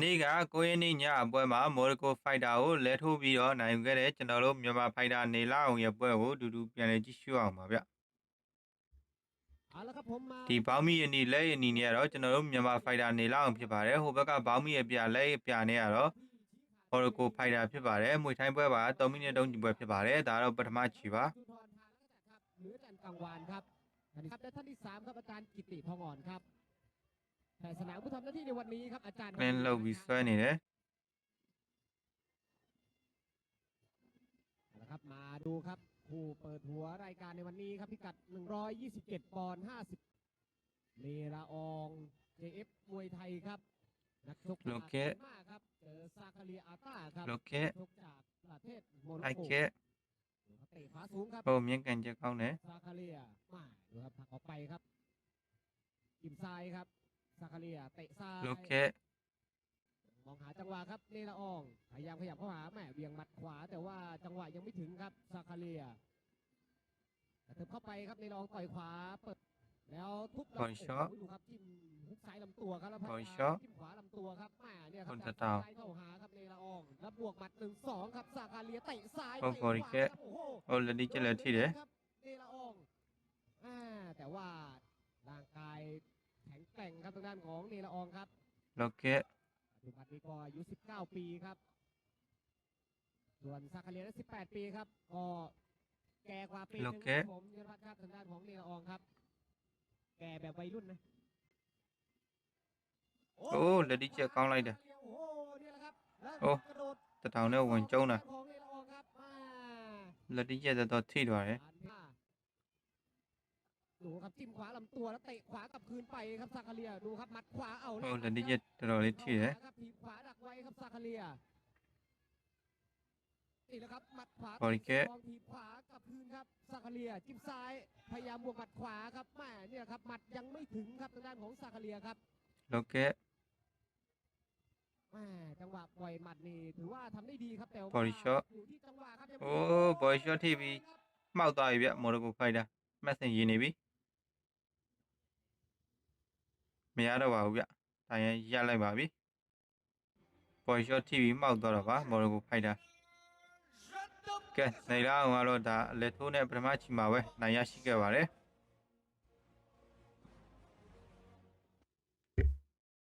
နေ့က9ရက်နေ့ညအပွဲမှာမော်ရိုကိုဖိုက်တာကိုလဲထိုးပြီးတော့နိုင်ယူခဲ့တဲ့ကျွန်တော်တို့မြန်မာဖိုက်တာနေလာအောင်ရဲ့ပွဲကိုအတူတူပြန်လည်ကြည့်ရှုအောင်ပါဗျ เอาละครับผมมา ဒီဘောင်းမီအနီလက်အနီနဲ့ကတော့ကျွန်တော်တို့မြန်မာဖိုက်တာနေလာအောင်ဖြစ်ပါတယ်ဟိုဘက်ကဘောင်းမီရဲ့ပြလက်ပြနဲ့ကတော့မော်ရိုကိုဖိုက်တာဖြစ်ပါတယ်မွေထိုင်းပွဲပါ3မိနစ်တုံးကြည့်ပွဲဖြစ်ပါတယ်ဒါတော့ပထမချီပါ จุธรทางนักจัดครับหรืออาจารย์กังวานครับท่านที่ครับและท่านที่สามครับอาจารย์กิติทองอ่อนครับแทน สนามผู้ทำหน้าที่ในวันนี้ครับอาจารย์ lên lâu vì xoay này đấy นะครับมาดูครับคู่เปิดหัวรายการในวันนี้ครับพิกัด 127 ปอนด์50เนราออง JF มวยไทยครับ นักชกจากโลเกะ พม่าครับเจอซาคาเรีอาต้าครับ ok ชกจากประเทศโมร็อก ai โกเตะขวาสูงครับ hôm những cành cho con ซาคาเรียมาดูครับผลักออกไปครับกิมไซ้าครับ ซาคาเรียเตะซ้ายลูกเคมองหาจังหวะครับเนระอองพยายามขยับเข้าหาแม่เบียงหมัดขวา แต่ว่าจังหวะยังไม่ถึงครับซาคาเรียเถิบเข้าไปครับเนราอองต่อยขวาเปิดแล้วทุบลำตัวดูครับจิ้มฮุกซ้ายลำตัวครับแล้วพยายามจิ้มขวาลำตัวครับแม่เนี่ยครับซ้ายเข้าหาครับเนระอองแล้วบวกหมัดหนึ่งสองครับซาคาเรียเตะซ้ายโอ้โหโอ้โหดีเจริญที่เด้อ แกร่งครับทางด้านของเนลอองครับโลเกะอธิพัฒน์นี่ก็อายุ 19 ปีครับ ส่วนซาคาเลียนั้น18 ปีครับก็แก่กว่าปีหนึงครับผมยุทธพัฒน์ครับทางด้านของเนลอองครับ แก่แบบวัยรุ่นนะ โอ้เดี๋ยวดิเจอกองอะไรเดี๋ยว โอ้ ตะเตาเนี่ยวันโจ้นะแล้วดิเจจะตัดที่ด้วย ครับจิ้มขวาลำตัวแล้วเตะขวากับคืนไปครับซาคาเรียดูครับมัดขวาเอาเลย Oğlum dedi git tuvaleti ครับผีขวาดักไว้ครับซาคาเรียนี่แล้วครับมัดขวาบอลเก้ลองทีขวากับคืนครับซาคาเรียจิ้มซ้ายพยายามบวกมัดขวาครับแม่เนี่ยครับมัดยังไม่ถึงครับทางด้านของซาคาเรียครับ Loke แม่จังหวะปล่อยหมัดนี่ถือว่าทำได้ดีครับแต่บอลช็อตยู่ที่จังหวะครับโอ้บอลช็อตที่มี Mao tay vậy Morocco phải đã Messenger này biết မရတော့ပါဘူးဗျတိုင်ရရလိုက်ပါပြီ body shot ထိပြီးမှောက်သွားတော့ပါမော်ရိုကိုဖိုက်တာကဲနေလာအောင်ကတော့ဒါလက်ထိုးနဲ့ပထမချီမှာပဲနိုင်ရရှိခဲ့ပါတယ်